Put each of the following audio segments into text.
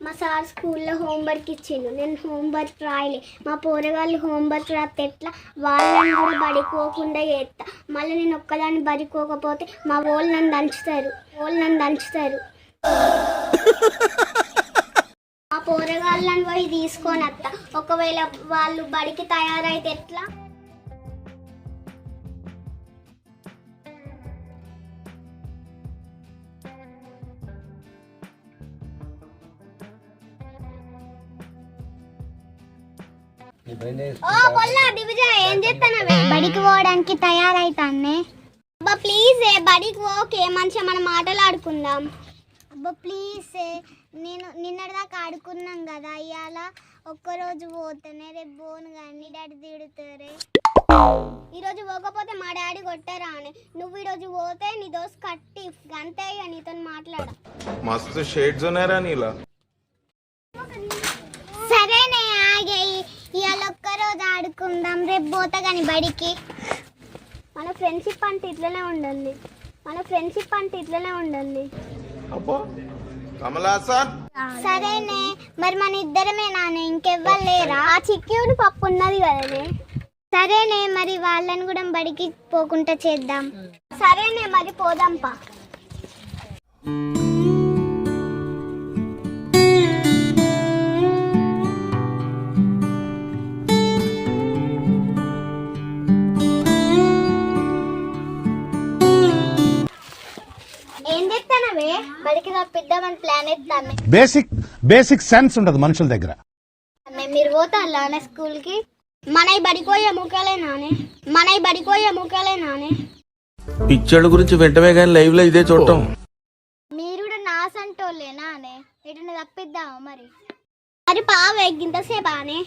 మా సార్ స్కూల్లో హోంవర్క్ ఇచ్చిండు. నేను హోంవర్క్ రాయలే. మా పోరగాళ్ళు హోంవర్క్ రాస్తే ఎట్లా? వాళ్ళని కూడా బడికోకుండా చేస్తా. మళ్ళీ నేను ఒక్కదాన్ని బడికోకపోతే మా వాళ్ళు నన్ను దంచుతారు. వాళ్ళు నన్ను దంచుతారు. మా పోరగాళ్ళని పోయి తీసుకొని వస్తా. ఒకవేళ వాళ్ళు బడికి తయారైతే ఎట్లా? బడికి పోవడానికి తయారైతాన్నే. అబ్బా ప్లీజ్ ఏ బడికి ఓకే మంచిగా మనం మాట్లాడుకుందాం అబ్బా ప్లీజ్ నేను నిన్నటిదాకా ఆడుకున్నాం కదా ఇవాళ ఒక్కరోజు పోతేనే రేపు పోను కానీ డాడీ తిడుతారే. ఈరోజు పోకపోతే మా డాడీ కొట్టరా అని. నువ్వు ఈరోజు పోతే నీ దోస్ కట్టి అంతే ఇక నీతో మాట్లాడ. మస్తు షేడ్స్ ఉన్నారా నీలా. ఆడుకుందాం రేపు పోతా కానీ బడికి. మన ఫ్రెండ్షిప్ అంటే ఇట్లనే ఉండండి మన ఫ్రెండ్షిప్ అంటే ఇట్లనే అబ్బో కమలాసన్ సరేనే మరి మన ఇద్దరమే నాన్న ఇంకెవ్వరు లేరా? ఆ చిక్కిని పప్పు ఉన్నది కదనే. సరేనే మరి వాళ్ళని కూడా బడికి పోకుండా చేద్దాం. సరేనే మరి పోదాంపా. బడికి తప్పిద్దామని ప్లాన్ ఎత్తాను బేసిక్ బేసిక్ సెన్స్ ఉండదు మనుషుల దగ్గర. అమ్మే, మీరు పోతారా నానే స్కూల్కి? మనవి బడిపోయే ముఖాలే నానే. మనవి బడిపోయే ముఖాలే నానే. పిక్చర్ల గురించి వెంటనే కానీ లైవ్లో ఇదే చూడటం. మీరు కూడా నా సంటోళ్ళే నానే. ఎటున తప్పిద్దామా మరి? మరి పావే గింతసేపు ఆనే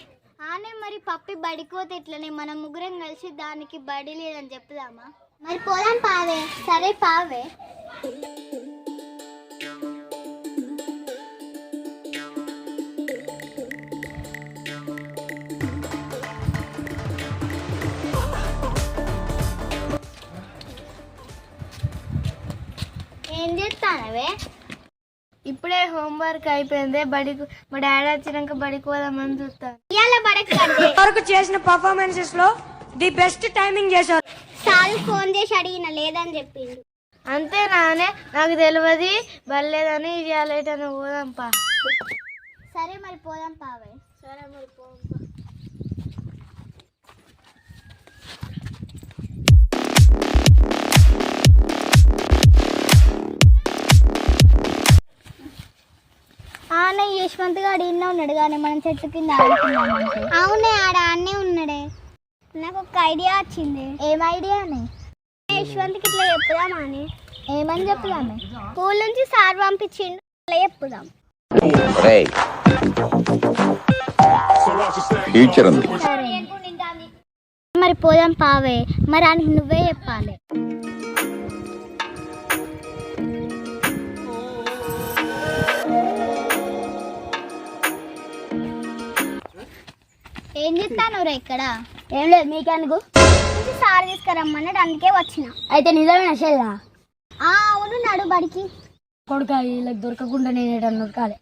ఆనే మరి పప్పి బడికోతే ఎట్లనే? మనం ముగ్గురం కలిసి దానికి బడి లేదని చెప్పుదామా మరి పోదాం పావే. సరే పావే. ఏం చేస్తానవే ఇప్పుడే హోంవర్క్ అయిపోయింది బడికి మా డాడీ వచ్చినాక బడికి పోదామని చూస్తాను. ఇవాళ బడికి. వరకు చేసిన పర్ఫార్మెన్సెస్లో ది బెస్ట్ టైమింగ్ చేశారు. సార్ ఫోన్ చేసి అడిగిన లేదని చెప్పిండు. అంతే నానే నాకు తెలియదు బలేదని ఇవాళ ఎటైనా పోదాంపా సరే మరి పోదాం పావే. సరే మరి పోదాం ఆనే యశ్వంత్ గారు ఇన్న ఉన్నాడు కానీ మనం చెట్టు కింద అవునే ఆడ ఆడనే ఉన్నాడే. నాకు ఒక ఐడియా వచ్చింది. ఏం ఐడియానే యశ్వంత్కి ఇట్లా చెప్పుదామా అని? ఏమని చెప్పుదామే? స్కూల్ నుంచి సార్ పంపించిండు అట్లా చెప్పుదాం. ఉంది. మరి పోదాం పావే. మరి అని నువ్వే చెప్పాలి. ఏం చెప్తాను రా ఇక్కడ? ఏం లేదు మీకెందుకు సార్ తీసుకురమ్మన్నాడు అందుకే వచ్చిన. అయితే నిజమేనా చెల్లా అవును నడు బడికి. కొడుక వీళ్ళకి దొరకకుండా నేను ఎటన్నా దొరకాలి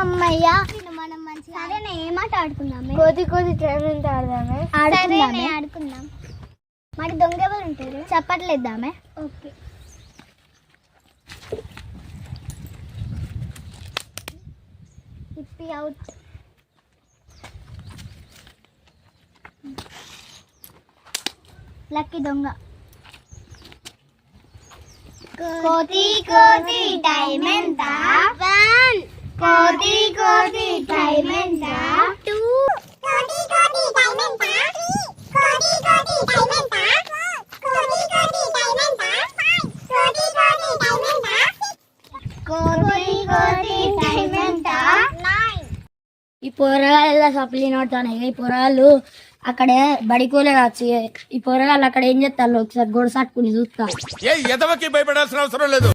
అమ్మయ్యా. మనం మంచిగా సరేనే ఏ మాట ఆడుకుందామే? కొద్ది కొద్ది టైం ఎంత ఆడదామే? ఆడుకుందాం. మరి దొంగ ఎవరు ఉంటారు? చెప్పట్లేద్దామే ఓకే. ఇప్పి అవుట్ లక్కీ దొంగ కోతి కోతి టైం ఎంత వన్ కోతి కోతి టైం ఎంత టూ కోతి ఈ పోరగాళ్ళ సప్లీ నోడతాను ఈ పోరగాళ్ళు అక్కడ బడికోలే కావచ్చు ఈ పోరగాళ్ళు అక్కడ ఏం చేస్తారు? ఒకసారి గొడవ సట్టుకుని చూస్తా. ఏ ఎదవకి భయపడాల్సిన అవసరం లేదు.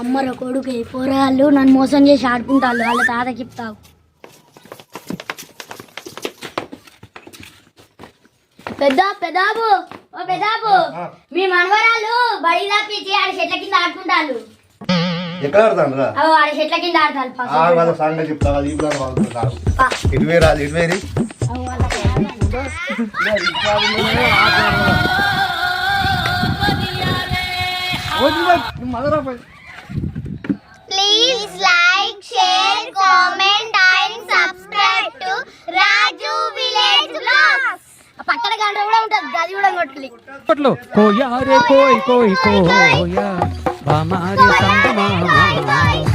అమ్మర కొడుకు ఈ పోరగాళ్ళు నన్ను మోసం చేసి ఆడుకుంటారు వాళ్ళ తాతకి చెప్తావు. పెద్ద పెదాబు ఓ పెదాబు మీ మనవరాలు బడి తప్పించి ఆడ చెట్ల కింద ఆడుకుంటారు ఎక్కడ ఆడతాను రా అవి ఆడ చెట్ల కింద ఆడతారు. ఆ పాపం. వాళ్ళ సంగతి చెప్తా వాళ్ళు ఇటువే రాదు ఇటువేరి Please like, share, comment and subscribe to Raju Village Vlogs. పక్కన గంట కూడా ఉంటుంది గది కూడా కొట్టాలి అప్పట్లో కోయా రే కోయ్ కోయ్. và mari sang ma